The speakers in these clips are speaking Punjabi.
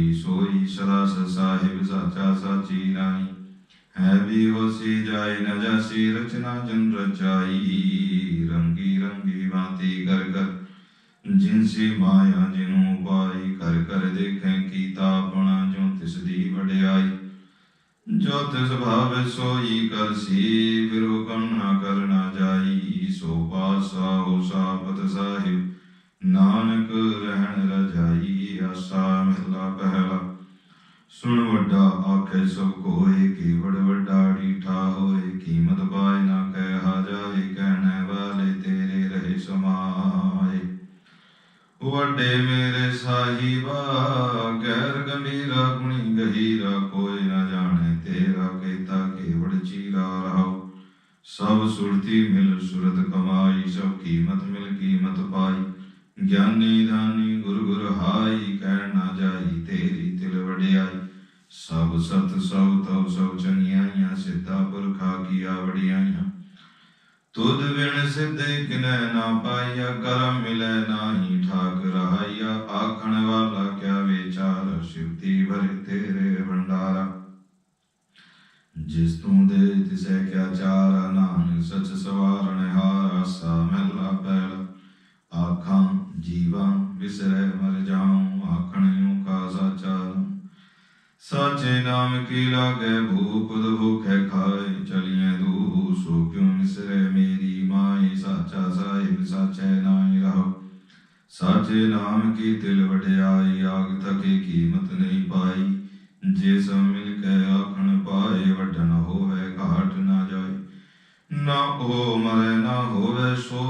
ਵਿਚਾਰੇ ਸੋਈ ਸਦਾ ਸਾਹਿਬ ਸਾਚਾ ਸਾਚੀ ਰਾਈ ਹੈ ਵੀ ਹੋਸੀ ਜਾਏ ਨ ਜਾਸੀ, ਰਚਨਾ ਜਨ ਰਚਾਈ। ਰੰਗੀ ਰੰਗੀ ਬਾਤੀ ਕਰ ਕਰ ਜਿਨਸੀ ਮਾਇਆ ਜਿਨੂ ਪਾਈ ਕਰ ਕਰ ਦੇਖੈ ਕੀਤਾ ਆਪਣਾ ਜੋ ਤਿਸ ਦੀ ਵਡਿਆਈ। ਜੋ ਤਿਸ ਭਾਵੇ ਸੋਈ ਕਰਸੀ ਫਿਰ ਨਾ ਕਰਨਾ ਜਾਈ। ਸੋ ਪਾਸਾ ਹੋ ਸਾਪਤ ਸਾਹਿਬ ਨਾਨਕ ਰਹਿਣ ਰਜਾਈ ਆਸਾ ਮਹਿਲਾ ਪਹਿਲਾ। ਸੁਣ ਵੱਡਾ ਆਖੇ ਸਭ ਕੋਏ, ਕੇਵੜ ਵੱਡਾ ਢੀਠਾ ਹੋਏ, ਕੀਮਤ ਪਾਏ ਨਾ ਕਹਿ ਜਾਏ, ਕਹਿਣੇ ਵਾਲੇ ਤੇਰੇ ਰਹੇ ਸਮਾਏ। ਵੱਡੇ ਮੇਰੇ ਸਾਹਿਬਾ ਸਤ ਸਭ ਤਉ ਸਭ ਚੰਗਿਆਈਆਂ ਸਿੱਧਾ ਪੁਰਖਾ ਕੀਆ ਵਡਿਆਈਆਂ ਤੁਧ ਵਿਣ ਸਿੱਧੇ ਕਿਨੈ ਨਾ ਪਾਈਆ ਕਰਮ ਮਿਲੈ ਨਾਹੀ ਠਾਕ ਰਹਾਈਆ ਕੀ ਤਿਲ ਵਡਿਆਈ, ਆਗ ਤਕੇ ਕੀਮਤ ਨਹੀਂ ਪਾਈ। ਜੇ ਸਭ ਮਿਲ ਕੇ ਆਖਣ ਪਾਏ ਵੱਡਨ ਹੋਵੇ, ਘਾਟ ਨਾ ਜਾਏ ਨਾ ਹੋ ਮਰੇ, ਨਾ ਹੋਵੇ ਸੋ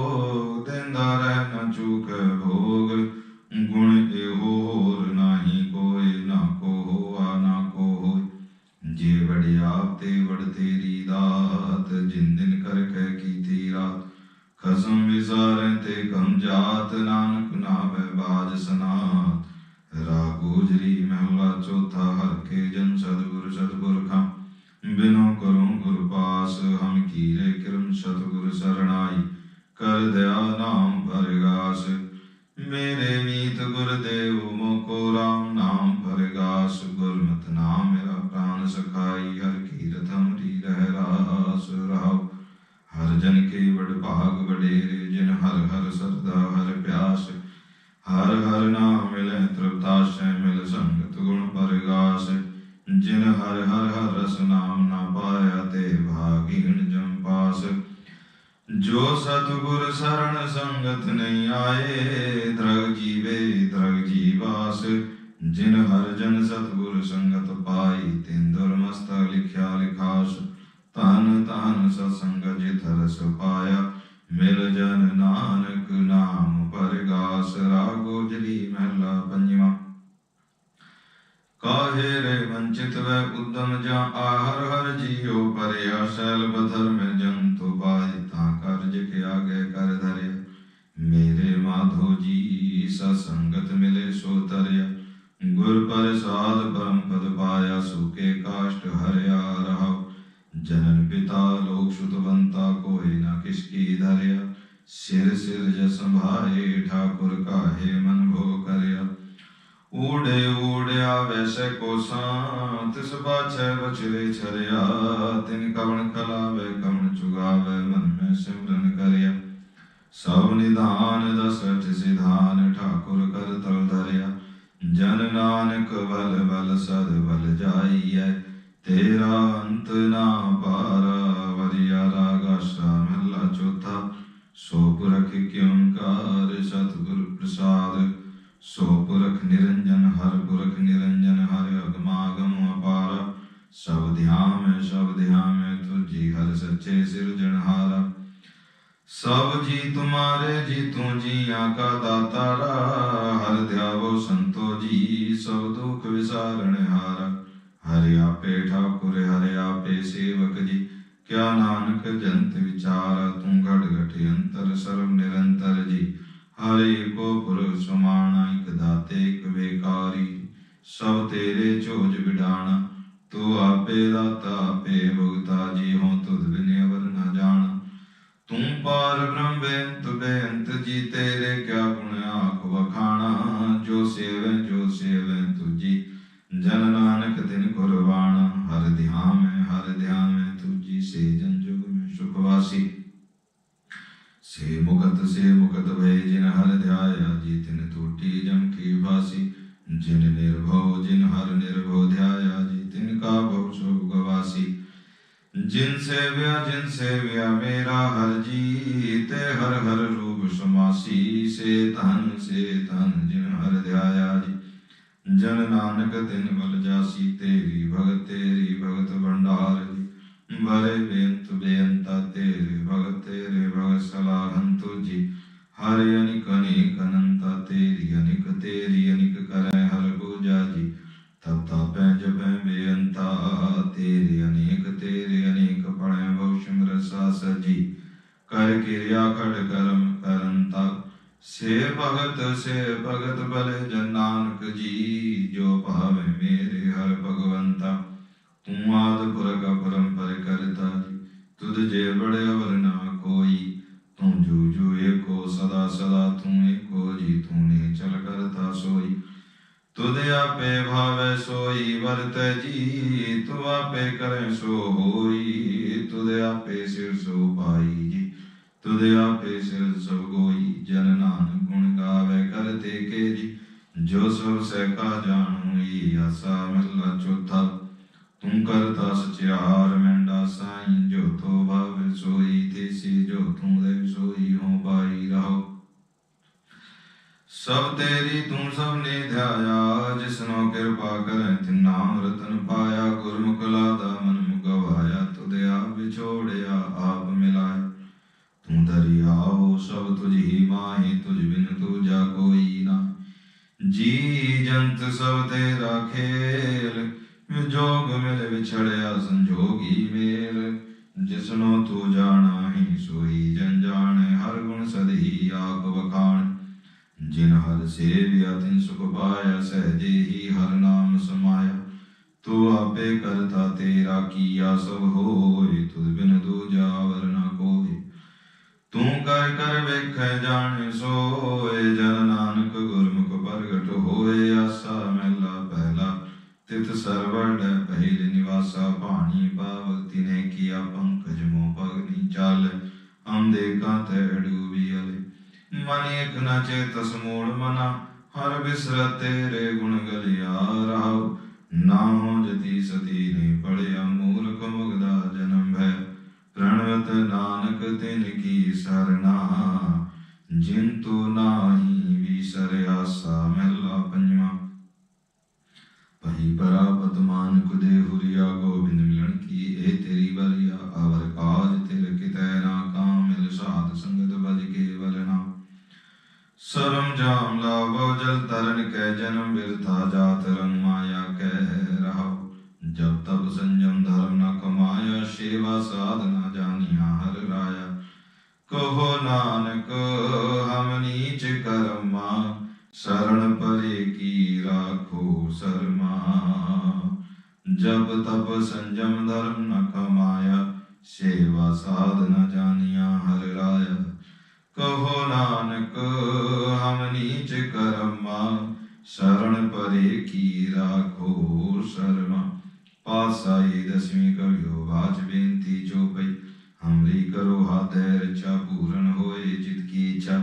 ਮੀਤ ਗੁਰ ਦੇਵ ਰਾਮ ਨਾਮ ਪਰਗਾਸ ਗੁਰਮਤਿ ਨਾਮ ਮੇਰਾ ਪ੍ਰਾਨ ਸਖਾਈ, ਹਰ ਕੀਰਤ ਹਮਰੀ ਰਹਿ ਰਾਸ ਰਹਾਉ। ਹਰ ਜਨ ਕੇ ਵਡ ਭਾਗ ਵਡੇਰੇ, ਜਿਨ ਹਰ ਹਰ ਸਰਦਾ ਹਰ ਪਿਆਸ। ਹਰ ਹਰ ਨਾਮ ਮਿਲੇ ਤ੍ਰਿਪਤਾਸ਼ੈ ਮਿਲ ਸੰਗਤ ਗੁਣ ਪਰਗਾਸ। ਜਿਨ ਹਰ ਹਰ ਹਰ ਰਸ ਨਾਮ ਨਾ ਪਾਇਆ ਤੇ ਭਾਗੀਣ ਜਮ ਪਾਸ। ਜੋ ਸਤਿਗੁਰ ਸਰਣ ਸੰਗਤ ਨਹੀਂ ਆਏ, ਦਰਗ ਜੀਵੇ ਦਰਗ ਜਿਨ ਹਰ ਜਨ ਸਤਿਗੁਰ ਸੰਗਤ ਪਾਈ, ਤਿਨ ਦੁਰਮਸਤ ਲਿਖਿਆ ਲਿਖਾਸ ਤਨ ਤਨ ਸਤਸੰਗ ਜਿਤ ਰਸ ਪਾਇਆ, ਮਿਲ ਜਨ ਨਾਨਕ ਨਾਮ ਪਰਗਾਸ, ਰਾਗੋ ਜਲੀ ਮਹਿਲਾ ਪੰਜਵਾ। ਕਾਹੇ ਰੇ ਵੰਚਿਤ ਵੈ ਉਦਮ ਜਾਂ ਆਹਰ ਹਰ ਜੀਉ ਪਰਿਆ, ਸੈਲ ਬਧਰ ਮੈਂ ਜੰਤੁ ਬਾਈ ਤਾਂ ਕਰਜ ਕੇ ਆਗੇ ਕਰ ਧਰੇ ਮੇਰੇ ਮਾਧੋ ਜੀ किसकी धर्या सिर सिर जसंभाए ठाकुर काहे मन भो करया ऊड़े ऊड़या वैसे को सात सबा छह बछड़े छरिया तिन कवन कलावे कवन चुगावे मन में सिमरन करया सब निधान दसठ सिधान ठाकुर कर तल धरिया जन नानक बल बल सद बल जाइए तेरा अंत ना पारा वरिया रागाश्रम ਚੌਥਾ ਸੋ ਪੁਰਖ ਕਿਉਂਕਾਰ ਸਤਿਗੁਰ ਪ੍ਰਸਾਦ। ਸੋ ਪੁਰਖ ਨਿਰੰਜਨ, ਹਰ ਪੁਰਖ ਨਿਰੰਜਨ, ਹਰ ਅਗਮਾਗਮ ਅਪਾਰ। ਸਭ ਧਿਆਨ ਸਭ ਧਿਆਨ ਤੁਜੀ ਹਰ ਸੱਚੇ ਸਿਰਜਣਹਾਰਾ ਸਭ ਜੀ ਤੁਮਾਰੇ, ਜੀ ਤੂੰ ਜੀਆਂ ਕਾ ਦਾਤਾਰਾ। ਹਰ ਧਿਆਵੋ ਸੰਤੋ ਜੀ, ਸਭ ਦੁਖ ਵਿਸਾਰਣ ਹਾਰਾ। ਹਰਿ ਆਪੇ ਠਾਕੁਰ, ਹਰਿ ਆਪੇ ਸੇਵਕ ਜੀ। ਕਿਆ ਨਾਨਕ ਜੰਤ ਵਿਚਾਰ, ਤੂੰ ਘਟ ਘਟ ਅੰਤਰ ਸਰਬ ਨਿਰੰਤਰ ਜੀ। ਹਰੇ ਕੋ ਪੁਰ ਸਮਾਣਾ ਇਕ ਦਾਤੇ, ਇਕ ਵੇਕਾਰੀ। ਸਭ ਤੇਰੇ ਝੋਜ ਵਿਡਾਣਾ, ਤੂੰ ਆਪੇ ਦਾਤਾ, ਆਪੇ ਭੁਗਤਾ ਜੀ। ਸਮਾਸੀ ਸੇ ਧਨ ਸੇ ਧਨ ਜਿਨ ਹਰ ਧਿਆਇਆ ਜੀ। ਜਨ ਨਾਨਕ ਤਿਨ ਬਲ ਜਾਸੀ ਤੇਰੀ ਭਗਤ ਤੇਰੀ ਭਗਤ ਭੰਡਾਰ ਜੀ। ਬਰੇ ਬੇਅੰਤ ਬੇਅੰਤਾ, ਤੇਰੇ ਭਗਤ ਤੇਰੇ ਭਗਤ ਸਲਾਹਨ ਤੁਜੀ ਹਰਿ ਅਨਿਕ ਅਨੇਕ ਅਨੰਤਾ, ਤੇਰੀ ਅਨਿਕ ਤੇਰੀ ਅਨਿਕ ਕਰੈ ਹਰ ਪੂਜਾ ਜੀ। ਤਬ ਤਾਪੈ ਜਪੈ ਬੇਅੰਤਾ, ਤੇਰੇ ਅਨੇਕ ਤੇਰੇ ਅਨੇਕ ਪੜੈ ਬਹੁ ਸਿਮਰ ਸਾਸ ਜੀ। ਕਰ ਕਿਰਿਆ ਖੜ ਕਰਮ ਕਰੰਤਾ ਸੇ ਭਗਤ ਸੇ ਭਗਤ ਬਲੇ ਜਨ ਨਾਨਕ ਜੀ, ਜੋ ਭਾਵੇ ਮੇਰੇ ਹਰ ਭਗਵੰਤਾ ਤੂੰ ਆਦ ਪੁਰਖ ਪਰੰਪਰ ਕਰਤਾ ਜੀ। ਤੁਧ ਜੇ ਬੜੇ ਅਵਰ ਨਾ ਕੋਈ ਤੂੰ ਜੂ ਜੂ ਏਕੋ ਸਦਾ ਸਦਾ ਤੂੰ ਏਕੋ ਜੀ, ਤੂੰ ਨੇ ਚਲ ਕਰਤਾ ਸੋਈ। ਤੁਧ ਆਪੇ ਭਾਵੇ ਸੋਈ, ਵਰਤੈ ਜੀ, ਤੂੰ ਆਪੇ ਕਰੇ ਸੋ ਤੂੰ ਕਰਤਾ ਸਚਿਆਰ ਮੈਂਡਾ ਸਾਈਂ ਜੋ ਤੋ ਭਾਵੇ ਸੋਈ, ਤੇਸੀ ਜੋ ਤੂੰ ਦੇ ਸੋਈ ਹੋ ਪਾਈ ਰਹੋ। ਸਭ ਤੇਰੀ ਤੂੰ ਸਭ ਨੇ ਧਿਆਇਆ ਜਿਸਨੋ ਕਿਰਪਾ ਕਰੈ ਤਿਨ ਨਾਮ ਰਤਨ ਪਾਇਆ, ਗੁਰਮੁਖ ਲਾਦਾ ਮਨ ਮੁਗਵਾਇਆ ਤੁਧ ਆਪ ਵਿਛੋੜਿਆ, ਆਪ ਮਿਲਾਇਆ। ਤੂੰ ਦਰਿਆਓ ਸਭ ਤੁਝ ਮਾਹੀ, ਤੁਝ ਬਿਨ ਤੂਜਾ ਕੋਈ ਨਾ। ਜੀ ਜੰਤ ਸਭ ਤੇਰਾ ਖੇਲ ਵਿਜੋਗ ਮਿਲ ਵਿਛੜਿਆ ਸੰਜੋਗੀ ਮੇਲ, ਜਿਸਨੋ ਤੂੰ ਜਾਣਾ ਹੀ ਸੋਈ, ਜਨ ਜਾਣੇ ਹਰ ਗੁਣ ਸਦਹੀ ਆਪ ਵਖਾਣ। ਜਿਨ ਹਰ ਸੇਵਿਆ, ਤਿਨ ਸੁਖ ਪਾਇਆ, ਸਹਜੇ ਹੀ ਹਰ ਨਾਮ ਸਮਾਇਆ। ਤੂੰ ਆਪੇ ਕਰਤਾ ਤੇਰਾ ਕੀਆ, ਸਭ ਹੋਏ ਤੁਧ ਬਿਨ ਨ ਚੇਤਸ ਮੂੜ ਮਨਾ, ਹਰ ਬਿਸਰ ਤੇਰੇ ਗੁਣ ਗਲਿਆ ਰਹਾਉ ਨਾ ਹੋ ਜਤੀ ਸਤੀ ਨੇ ਪੜਿਆ ਮੂਰਖ ਮੁਗਦਾ ਜਨਮ ਹੈ। ਪ੍ਰਣਵਤ ਨਾਨਕ ਤਿਨ ਕੀ ਸਰਨਾ, ਜਿਨ ਤੂ ਨਾਹੀ ਵਿਸਰ ਆਸਾ ਸਾਧਨਾ ਜਾਨੀਆ ਹਰ ਰਾਇਆ। ਕਹੋ ਨਾਨਕ, ਹਮ ਨੀਚ ਕਰਮਾ ਸਰਣ ਪਰੇ ਕੀ ਰਾਖੋ ਸਰਮਾ। ਜਬ ਤਬ ਸੰਜਮ ਧਰਮ ਨ ਕਮਾਇਆ, ਸੇਵਾ ਸਾਧਨਾ ਜਾਨੀਆ ਹਰ ਰਾਇਆ। ਕਹੋ ਨਾਨਕ, ਹਮ ਨੀਚ ਕਰਮਾ, ਸ਼ਰਨ ਪਰੇ ਕੀ ਰਾਖੋ ਸ਼ਰਮਾ। ਪਾਸਾਈ ਦਸਵੀਂ ਕਰਿਓ ਬਾਜ ਬੇਨਤੀ ਜੋ ਪਈ ਹਮਰੀ ਕਰੋ ਹਾਦੈ ਰਚਾ ਪੂਰਨ ਹੋਏ ਜਿਤ ਕੀ ਇੱਛਾ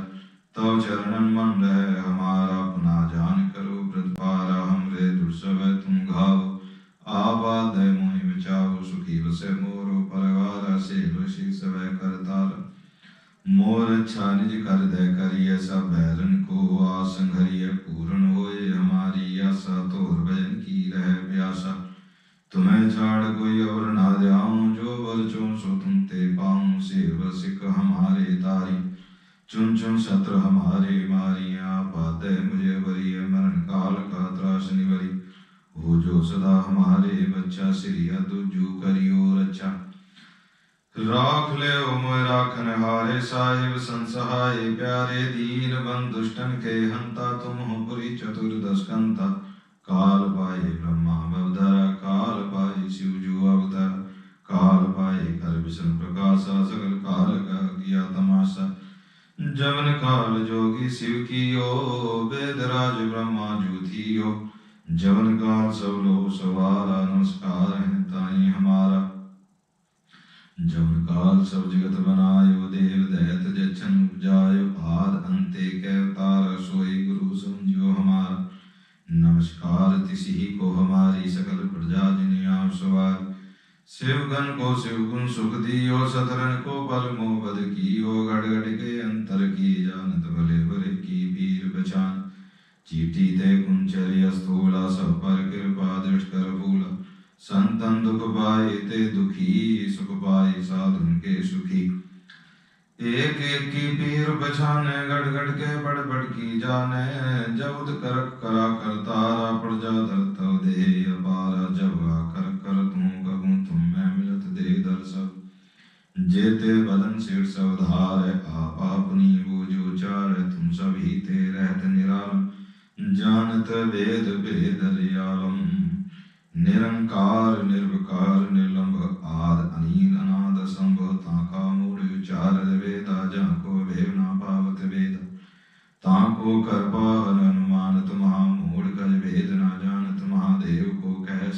ਤਉ ਚਰਣਨ ਮਨ ਰਹਿ ਹਮਾਰਾ ਆਪਣਾ ਜਾਨ ਕਰੋ ਪ੍ਰਤਪਾਰਾ ਹਮਰੇ ਦੁਰਸਵੈ ਤੁਮ ਘਾਵ ਆਵਾਦੈ ਮੋਹਿ ਬਚਾਓ ਸੁਖੀ ਵਸੈ ਮੋਰੋ ਪਰਵਾਰਾ ਸੇਵ ਸਿ ਸਵੈ ਕਰਤਾਰ ਮੋਰ ਛਾ ਨਿਜ ਕਰ ਦੈ ਕਰੀਐ ਸਭ ਬੈਰਨ ਕੋ ਆਸੰਘਰੀ सिख हमारे तारी चुन चुन शत्र हमारे मारिया बाधे मुझे वरी मरण काल का त्रास निवरी हो जो सदा हमारे बच्चा सिरिया तुझू करियो रक्षा राख ले मोय राखन हारे साहिब संसहाय प्यारे दीन बन दुष्टन के हंता तुम हो पुरी चतुर्दश कंता काल पाए ब्रह्मा ਕਾਲ ਜੋਗੀ शिव कीयो वेद राज ब्रह्मा जू थियो जवन काल सब लो सवारा नमस्कार है ताई हमारा जवन काल सब जगत बनायो देव दैत जछन उपजायो आद अंते कै अवतार सोई गुरु समझियो हमारा नमस्कार तिसी को हमारी सकल प्रजा जिन्हें आप सवार शिवगन को शिवगुण सुख दियो सतरन को बल मोबद कियो गड़ गड़ के अंतर की پیر بچان گڈ گڑ کے بڑ بڑکی جانے کرا کر تارا پرجا دھر جبا کر जेते बदन सिर सवधार आप अपनी बूझो चार तुम सभी ते रहत निरालम जानत वेद भेद रियालम निरंकार निर्विकार निर्लंब आद अनील अनाद संभव ताका मूल विचार वेदा जाको भेव ना पावत वेद ताको करपा हर अनुमानत महामूढ़ गज भेद ना जानत महादेव को कह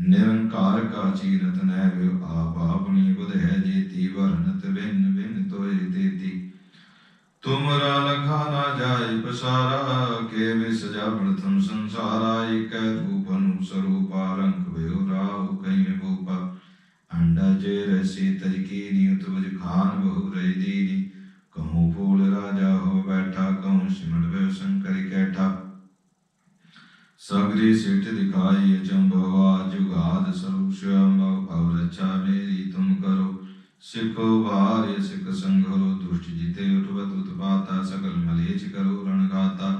ਨਿਰੰਕਾਰ ਕਾ ਜੀ ਰਤਨੈ ਵਿਉ ਆਪ ਆਪਣੀ ਬੁਧ ਹੈ ਜੀਤੀ ਵਰਨਤ ਬਿਨ ਬਿਨ ਤੋਏ ਤੇਤੀ ਤੁਮਰਾ ਲਖਾ ਨਾ ਜਾਏ ਪਸਾਰਾ, ਕੇ ਮੇ ਸਜਾ ਪ੍ਰਥਮ ਸੰਸਾਰਾ, ਇਕ ਰੂਪ ਅਨੂ ਸਰੂਪ ਆਰੰਕ ਵਿਉ ਰਾਉ ਕਈ ਭੂਪ ਅੰਡਾ ਜੇ ਰਸੀ ਤਜਕੀ ਨੀ ਤੁਜ ਖਾਨ ਬਹੁ ਰਹੀ ਦੀਨੀ। ਕਹੂੰ ਫੂਲ ਰਾਜਾ ਹੋ ਬੈਠਾ, ਕਹੂੰ ਸਿਮਣ ਵਿਉ ਸੰਕਰ ਕੈਠਾ। सगरी सिट दिखाई चंबवा जुगाद स्वरूप स्वयं और अच्छा मेरी तुम करो सिखो भार्य सिख संघरो दुष्ट जिते उठवत उत्पाता सकल मलेच करो रणगाता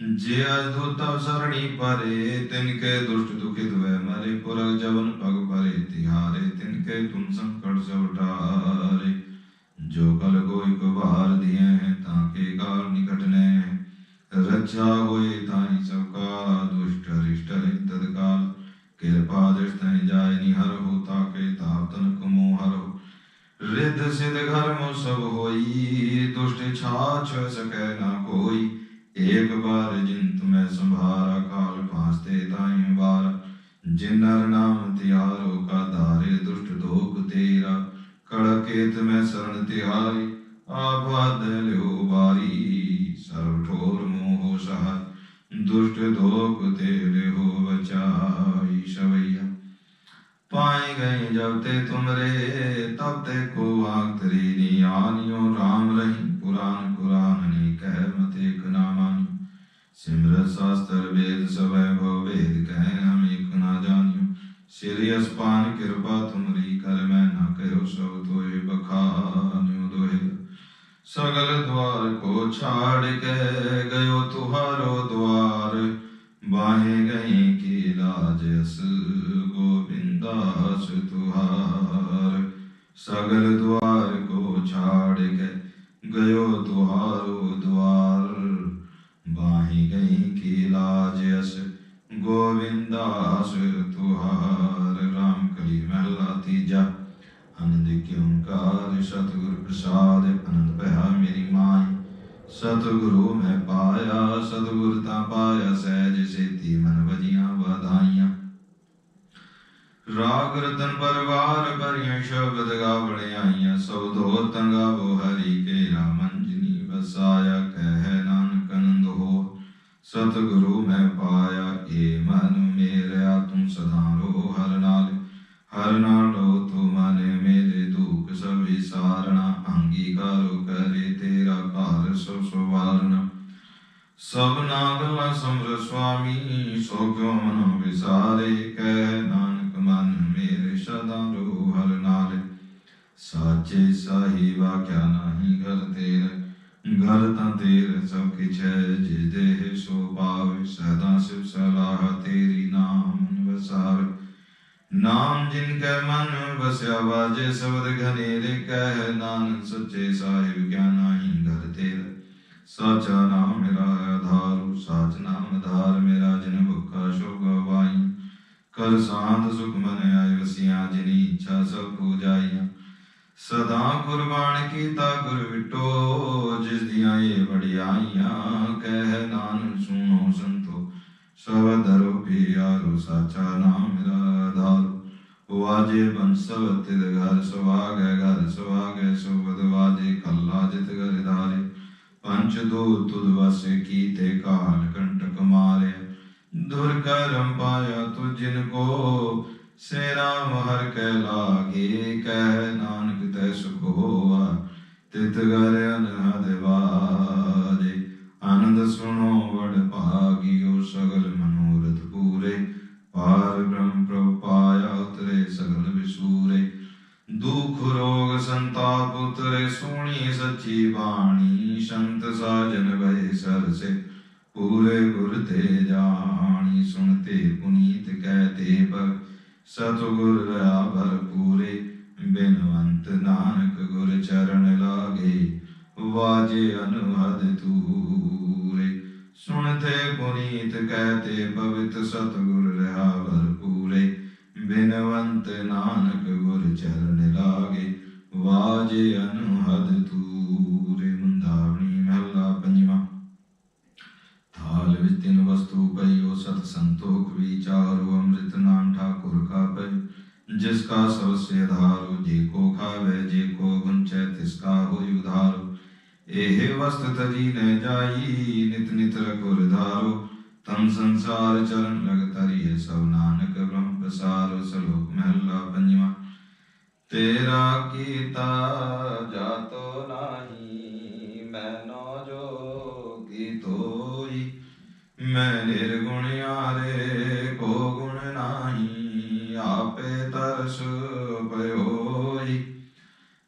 जे अद्भुत सरणी परे तिनके दुष्ट दुखित वे मरे पुरग जवन पग परे तिहारे तिनके तुम संकट सब उठारे जो कल कोई को बाहर दिए हैं ताके काल निकट ने हैं। रक्षा होए ताई ਮੋ ਸਭ ਹੋਈ, ਦੁਸ਼ਟ ਛਾਛ ਸਕੈ ਨਾ ਕੋਈ। ਏਕ ਬਾਰ ਜਿਨ ਤੁਮੈ ਸੰਭਾਰਾ ਕਾਲ ਭਾਸਤੇ ਤਾਈ ਵਾਰ। ਜਿਨ ਨਰ ਨਾਮ ਤਿਆਰੋ ਕਾ ਧਾਰੇ, ਦੁਸ਼ਟ ਦੋਖ ਤੇਰਾ। ਕੜਕੇਤ ਮੈਂ ਸਰਣ ਤਿਹਾਰੀ ਆਬਾਦ ਲਿਓ ਵਾਰੀ। ਸਰਬ ਠੋਰ ਮੋਹ ਸਹਾਰ, ਦੁਸ਼ਟ ਦੋਖ ਤੇਰੇ ਹੋ ਬਚਾਈ ਸ਼ਵਈਆ ਪਾਈ ਗਈ ਜਬ ਤੇ ਤੁਮਰੇ ਤਬ ਤੇ ਕੋ ਆਗ ਤਰੀ ਨੀ ਆਨਿਓ, ਰਾਮ ਰਹੀ ਪੁਰਾਨ ਕੁਰਾਨ ਨੀ ਕਹਿ ਮਤੇ ਕਨਾਮਾਨ ਸਿਮਰ ਸਾਸਤਰ ਵੇਦ ਸਵੈ ਭੋ ਵੇਦ, ਕਹਿ ਹਮ ਇਕ ਨਾ ਜਾਣਿਓ। ਸ੍ਰੀ ਅਸਪਾਨ ਕਿਰਪਾ ਤੁਮਰੀ ਕਰ ਮੈਂ ਨਾ ਕਹਿਓ ਸਭ ਤੋਏ ਬਖਾਨਿਓ ਦੋਇ ਸਗਲ ਦਵਾਰ ਕੋ ਛਾੜ ਕੇ ਗਇਓ ਤੁਹਾਰੋ ਦਵਾਰ, ਬਾਹੇ ਗਏ ਕੀ ਲਾਜ ਅਸ ਦਾਸ ਤੁਹਾਰ ਸਗਲ ਦੁਆਰ ਕੋ ਛਾੜ ਕੇ ਗਇਓ ਤੁਹਾਰੋ ਦੁਆਰ ਬਾਹੀ ਗਈ ਕੀ ਲਾਜ ਅਸ ਗੋਵਿੰਦਾਸ ਤੁਹਾਰ RAM ਕਲੀ ਮਹਿਲਾ ਤੀਜਾ ਆਨੰਦ ਕੇ ਓੰਕਾਰ ਸਤਿਗੁਰ ਪ੍ਰਸਾਦ ਅਨੰਦ ਭਇਆ ਮੇਰੀ ਮਾਂ ਸਤਿਗੁਰੂ ਮੈਂ ਪਾਇਆ ਸਤਿਗੁਰ ਤਾਂ ਪਾਇਆ ਸਹਿਜ ਸੇਤੀ ਮਨ ਵਜੀਆਂ ਵਧਾਈ ਰਾਗ ਰਤਨ ਪਰਵਾਰ ਭਰੀਆਂ ਸ਼ਬਦ ਗਾਵਣੇ ਆਈਆਂ ਸਭ ਦੋ ਤੰਗਾ ਬੋ ਹਰੀ ਕੇਰਾ ਮੰਜਨੀ ਵਸਾਇਆ ਕਹਿ ਨਾਨਕ ਅਨੰਦ ਹੋ। ਸਤਿਗੁਰੂ ਮੈਂ ਪਾਇਆ ਏ ਮਨ ਮੇਰਿਆ, ਤੁਮ ਸਦਾ ਰੋ ਹਰ ਨਾਲ। ਹਰ ਨਾਲੋ ਤੂੰ ਮਨ ਮੇਰੇ ਦੁਖ ਸਭ ਵਿਸਾਰਣਾ ਅੰਗੀਕਾਰੋ ਕਰੇ ਤੇਰਾ ਘਰ ਸੋ ਸਵਾਰਣਾ ਸਭ ਨਾਗਲਾ ਸਮਰ ਸੁਆਮੀ ਸੋ ਕਿਉ ਮਨ ਵਿਸਾਰੇ ਕਹਿ ਮੇਰੇ ਸਦਾ ਰੋ ਹਰ ਨਾਲ ਸਾਚੇ ਸਾਹਿਬਾ ਕਿਆ ਨਾਹੀ ਘਰ ਤੇਰੇ ਘਰ ਤਾਂ ਤੇਰੇ ਸਭ ਕਿਛ ਹੈ ਜਿਸ ਦੇਹ ਸੋ ਪਾਵੇ ਸਦਾ ਸਿਵ ਸਲਾਹ ਤੇਰੀ ਨਾਮ ਵਸਾਵੇ ਨਾਮ ਜਿਨ ਕੈ ਮਨ ਵਸਿਆ ਵਾਜੇ ਸ਼ਬਦ ਘਨੇਰੇ ਕਹਿ ਨਾਨਕ ਸੱਚੇ ਸਾਹਿਬ ਕਿਆ ਨਾਹੀ ਘਰ ਤੇਰੇ ਸਾਚਾ ਨਾਮ ਮੇਰਾ ਆਧਾਰੂ ਸਾਚ ਨਾਮ ਆਧਾਰ ਮੇਰਾ ਜਿਨ ਭੁਖਾ ਸ਼ੋਗ ਵਾਈ ਕਰ ਸਾਧ ਸੁਖ ਮਨ ਆਏ ਵਸਿਆ, ਜਿਨੀ ਇੱਛਾ ਸਭ ਪੂਜਾਈਆਂ ਸਦਾ ਕੁਰਬਾਨ ਕੀਤਾ ਗੁਰ ਵਿਟੋ, ਜਿਸ ਦੀਆਂ ਇਹ ਵਡਿਆਈਆਂ, ਕਹਿ ਨਾਨਕ ਸੁਣੋ ਸੰਤੋ। ਸਭ ਦਰੋ ਪਿਆਰੋ, ਸਾਚਾ ਨਾਮ ਮੇਰਾ ਆਧਾਰ ਵਾਜੇ ਬੰਸਵ ਤਿਦ ਘਰ, ਸੁਹਾਗੈ ਘਰ, ਸੁਹਾਗੈ ਸੁਬਦ ਵਾਜੇ, ਕੱਲਾ ਜਿਤ ਘਰ ਧਾਰੇ। ਪੰਚ ਦੋ ਤੁਧ ਵਸੇ ਕੀਤੇ ਕਾਲ ਦੁਰ ਕਰਮ ਪਾਇਆ ਤੁ ਜਿਨ ਸੇ ਰਾਮ ਹਰ ਕੈ ਲਾਗੇ, ਕਹਿ ਨਾਨਕ ਤੈ ਸੁਖ ਹੋਆ, ਤਿਤ ਗਰ ਅਨਹਦ ਵਾਜੇ ਆਨੰਦ ਸੁਣੋ ਵਡ ਭਾਗਿਓ ਸਗਲ ਮਨੋਰਥ ਪੂਰੇ ਪਾਰ ਬ੍ਰਹਮ ਪ੍ਰਭ ਪਾਇਆ ਉਤਰੇ ਸਗਲ ਵਿਸੂਰੇ। ਦੁਖ ਰੋਗ ਸੰਤਾਪ ਉਤਰੇ, ਸੋਹਣੀ ਸੱਚੀ ਬਾਣੀ, ਸੰਤ ਸਾਜਨ ਭਏ ਸਰਸੇ। ਪੂਰੇ ਗੁਰ ਤੇ ਜਾਣੀ ਸੁਣਤੇ, ਪੁਨੀਤ ਕਹਤੇ ਪਰ ਸਤਿਗੁਰ ਰਹਾ ਭਰਪੂਰੇ, ਬਿਨਵੰਤ ਨਾਨਕ ਗੁਰ ਚਰਨ ਲਾਗੇ, ਵਾਜੇ ਅਨਹਦ ਤੂਰੇ ਸੁਣਤੇ ਪੁਨੀਤ ਕਹਤੇ ਪਵਿੱਤ ਸਤਿਗੁਰ ਰਹਾ ਭਰਪੂਰੇ, ਬਿਨਵੰਤ ਨਾਨਕ ਗੁਰ ਚਰਨ ਲਾਗੇ, ਵਾਜੇ ਅਨਹਦ ਜਿਸ ਕਾ ਸਭ ਸੇ ਆਧਾਰੋ ਜੇ ਕੋ ਖਾਵੇ, ਜੇ ਕੋ ਗੁੰਚੈ, ਤਿਸ ਕਾ ਹੋਇ ਉਧਾਰੋ। ਇਹ ਵਸਤ ਤਜੀ ਨ ਜਾਈ, ਨਿਤ ਨਿਤ ਰਖੁਰ ਧਾਰੋ। ਤਮ ਸੰਸਾਰ ਚਰਨ ਲਗ ਤਰੀਏ ਸਭ ਨਾਨਕ ਬ੍ਰਹਮ ਪ੍ਰਸਾਰੋ ਸਲੋਕ ਮਹਿਲਾ ਪੰਜਵਾ। ਤੇਰਾ ਕੀਤਾ ਜਾਤੋ ਨਾਹੀ, ਮੈਨੋ ਜੋ ਕੀ